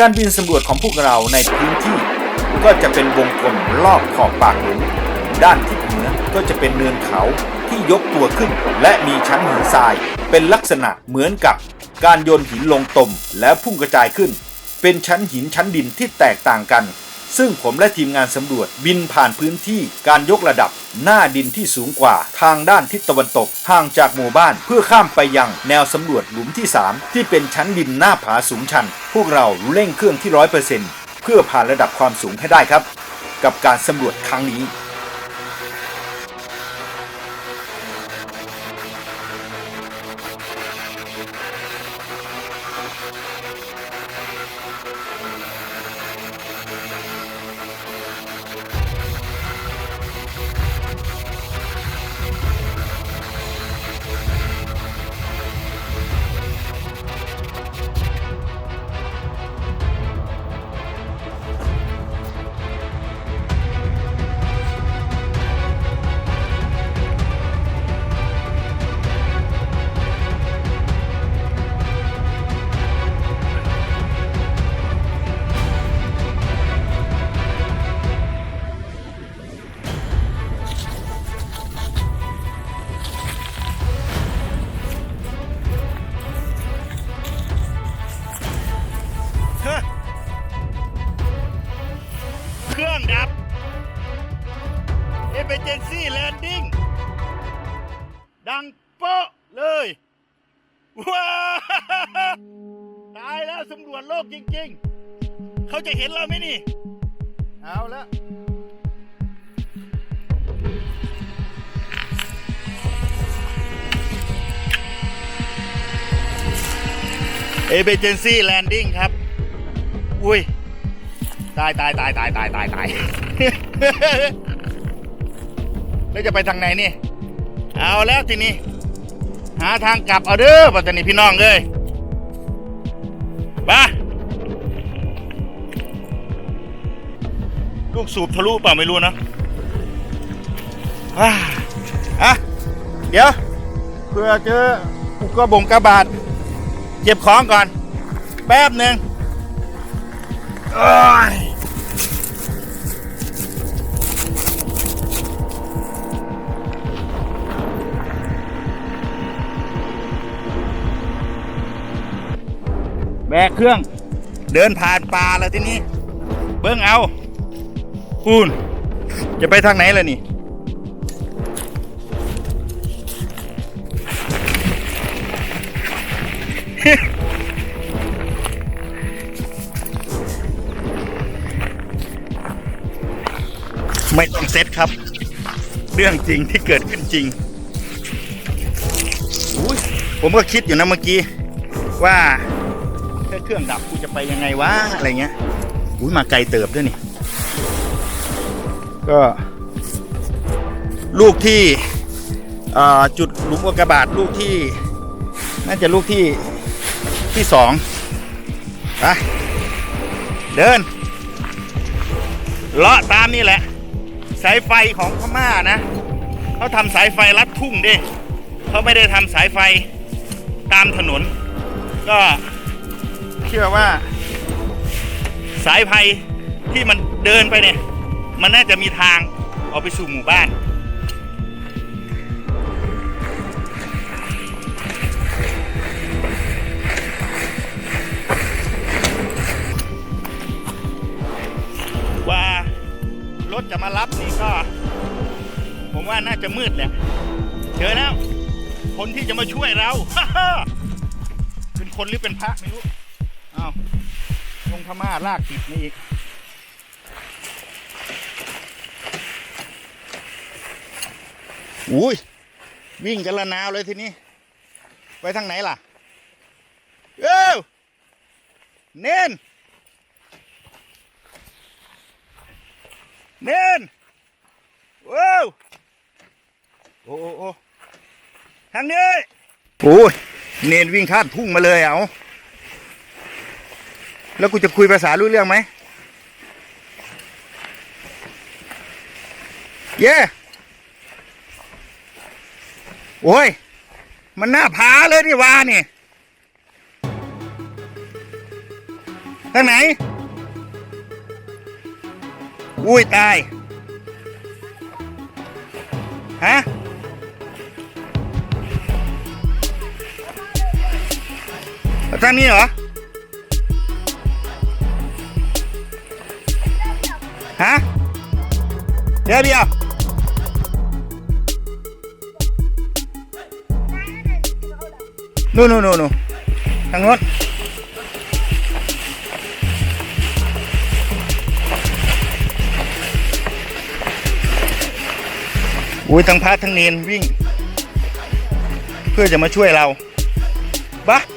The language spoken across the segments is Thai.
การบินสำรวจของพวกเราในพื้นที่ ก็จะเป็นวงกลมรอบขอบปากหลุม ด้านทิศเหนือก็จะเป็นเนินเขาที่ยกตัวขึ้น และมีชั้นหินทราย เป็นลักษณะเหมือนกับการโยนหินลงตมแล้วพุ่งกระจายขึ้น เป็นชั้นหินชั้นดินที่แตกต่างกัน ซึ่งผมและทีมงานสำรวจบินผ่านพื้นที่การยกระดับ หน้าดินที่สูงกว่าทางด้านทิศตะวันตกห่างจากหมู่บ้านเพื่อข้ามไปยังแนวสำรวจหลุมที่ 3 ที่เป็นชั้นดินหน้าผาสูงชัน พวกเราเร่งเครื่องที่ร้อยเปอร์เซ็นต์เพื่อผ่านระดับความสูงให้ได้ครับ กับการสำรวจครั้งนี้ Emergency Landing ดังโป๊ะเลยว้าตายแล้วสำรวจโลกจริง ๆ เขาจะเห็นเราไหมนี่ เอาล้ว Emergency Landing ครับ อุ้ย ตายตายตายตายตายตายตาย แล้วจะไปทางไหนนี่ เอาแล้วทีนี้ หาทางกลับเอาเด้อปัตตานีพี่น้องเลยมาลูกสูบทะลุเปล่าไม่รู้นะอ่าอะเดี๋ยวเพื่อเจออุกกาบงกระบาดเก็บของก่อน แป๊บหนึ่ง บกเครื่อง เดินผ่านป่าแล้วทีนี้ เบิ้งเอาปูนจะไปทางไหนล่ะนี่ไม่ต้องเซตครับ เรื่องจริงที่เกิดขึ้นจริง ผมก็คิดอยู่นะเมื่อกี้ ว่า เครื่องดับกูจะไปยังไงวะอะไรเงี้ยอุ้ยมาไกลเติบด้วยนี่ก็ลูกที่เอ่อจุดหลุมอุกกาบาตลูกที่ น่าจะลูกที่ที่สองไปเดินเลาะตามนี่แหละ สายไฟของพม่านะเขาทำสายไฟลัดทุ่งดิเขาไม่ได้ทำสายไฟตามถนน ก็ เชื่อว่า สายไฟที่มันเดินไปเนี่ย มันน่าจะมีทางออกไปสู่หมู่บ้าน ว่ารถจะมารับนี่ก็ ผมว่าน่าจะมืดแหละเจอแล้ว คนที่จะมาช่วยเรา เป็นคนหรือเป็นพระไม่รู้ อ้าวลงพม่าลากติดมาอีกอุ้ยวิ่งกันละนาวเลยทีนี้ ไปทางไหนล่ะ เอ้าเน้น เนนว้าวโอ้โอ้โอ้ทางนี้ โอ้ย เนนวิ่งข้ามทุ่งมาเลยเอา แล้วกูจะคุยภาษารู้เรื่องไหมเย่โอ้ย มันหน้าผาเลยดิวานี่ทางไหน อุ้ย ตาย ฮะ ทางนี้เหรอ ฮะเดี๋ยวเดียวนู่นนู่นนู่นนู่นทางโน้นอุ้ยทั้งพระทั้งเนนวิ่ง เพื่อจะมาช่วยเราบะฮ่า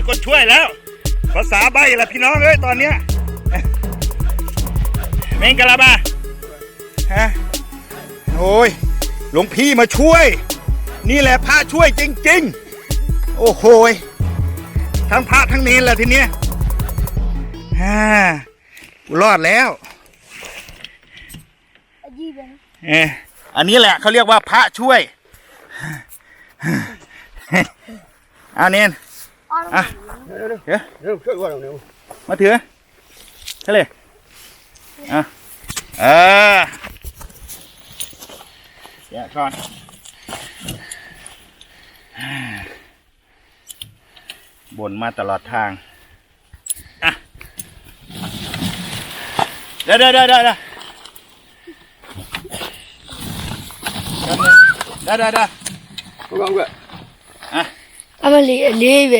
มีคนช่วยแล้ว ภาษาใบละพี่น้องเอ้ยตอนเนี้ยเมงกะลาบาฮะโอ้ยหลวงพี่มาช่วย นี่แหละพระช่วยจริง ๆ โอ้โหยทั้งพระทั้งเนนแหละทีเนี้ยฮ่ากูรอดแล้วเอออันนี้แหละเขาเรียกว่าพระช่วยเอาเนน อะเดี๋ยว Nếu chơi qua đâu nếu มาถือทะเลอะเออแกะก่อนบ่นมาตลอดทางอะเดี๋ยวเดี๋ยวเดี๋ยวเดี๋ยวเดี๋ยวเดี๋ยวเดี๋ยวเดี๋ มาเลีอลีเว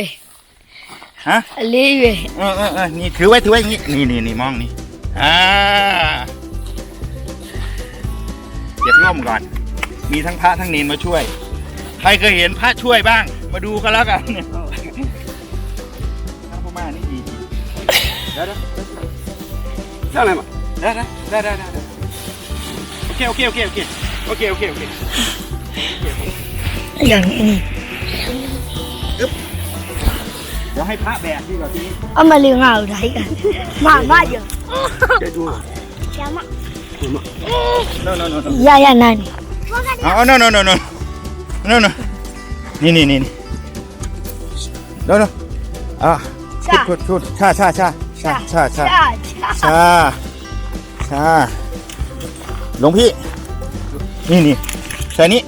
ฮะอลีเวเออเออือนี่ถือไว้ถือไว้อย่างนี้นี่นี่นี่มองนี่อ่าเก็บร่มก่อน มีทั้งพระทั้งเนนมาช่วย ใครเคยเห็นพระช่วยบ้าง มาดูกันแล้วกันพระพม่านี่ดีได้ได้ได้ไหมได้ได้ได้ได้โอเคโอเคโอเคโอเคโอเคโอเคโอเคอย่างนี้ ดี๋ยวให้พระแบกดีกว่าทีนี้ เอามาเลี้ยงเอาไรกันมามาเยอะ Kedua. Kiamat. Kiamat. No no no no. Ya ya nani. Oh no no no no. No no. Ni ni ni. No no. Ah. Cha. Kut kut. Cha cha cha. Cha cha cha. Cha. Cha. หลวงพี่ นี่นี่ใส่นี้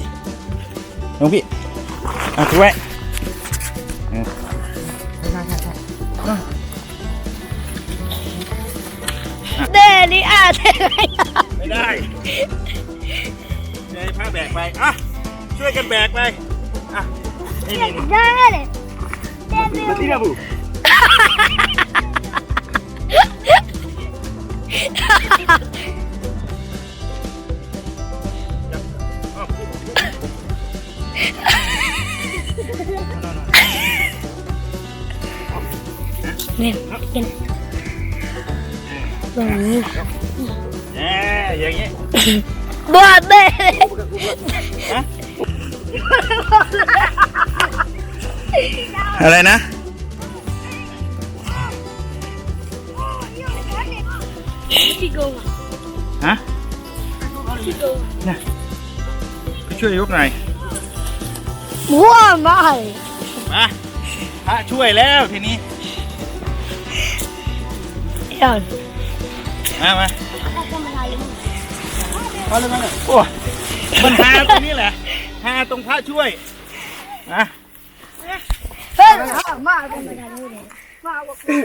หลวงพี่เอาถือไว้าเทไม่ได้ใช้ผ้าแบกไป อะ ช่วยกันแบกไป อะ นี่ได้เลยเด็มเลยว ตรงนี้แน่อย่างนี้บอดเลยอะไรนะ ฮะเนี่ยไปช่วยยกหน่อยว้าไม่มาพระช่วยแล้วทีนี้เดี๋ยว มามาเอาเลยมาเลยโอ้มันหาตรงนี้แหละหาตรงพระช่วยนะเฮ้ยมาตรงนี้มาว่าพี่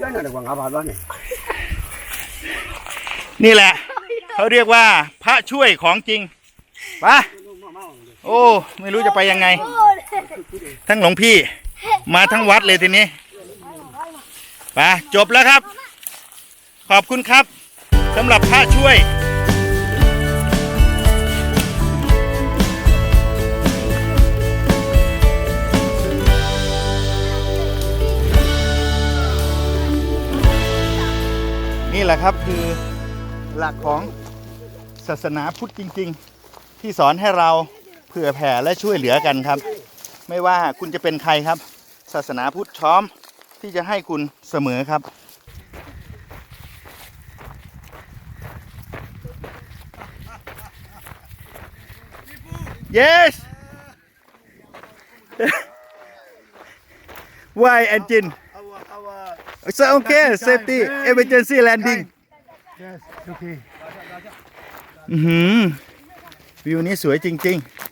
ได้หน่อกว่างับบ้านว่านี่นี่แหละ เขาเรียกว่าพระช่วยของจริงปะโอ้ไม่รู้จะไปยังไง ทั้งหลวงพี่ มาทั้งวัดเลยทีนี้ปะจบแล้วครับ ขอบคุณครับสำหรับพระช่วยนี่แหละครับคือหลักของศาสนาพุทธจริง ๆ ที่สอนให้เราเผื่อแผ่และช่วยเหลือกันครับ ไม่ว่าคุณจะเป็นใครครับ ศาสนาพุทธช้อมที่จะให้คุณเสมอครับ yes why engine so okay safety emergency landing Yes, okay. อือหือวิวนี้สวยจริง ๆ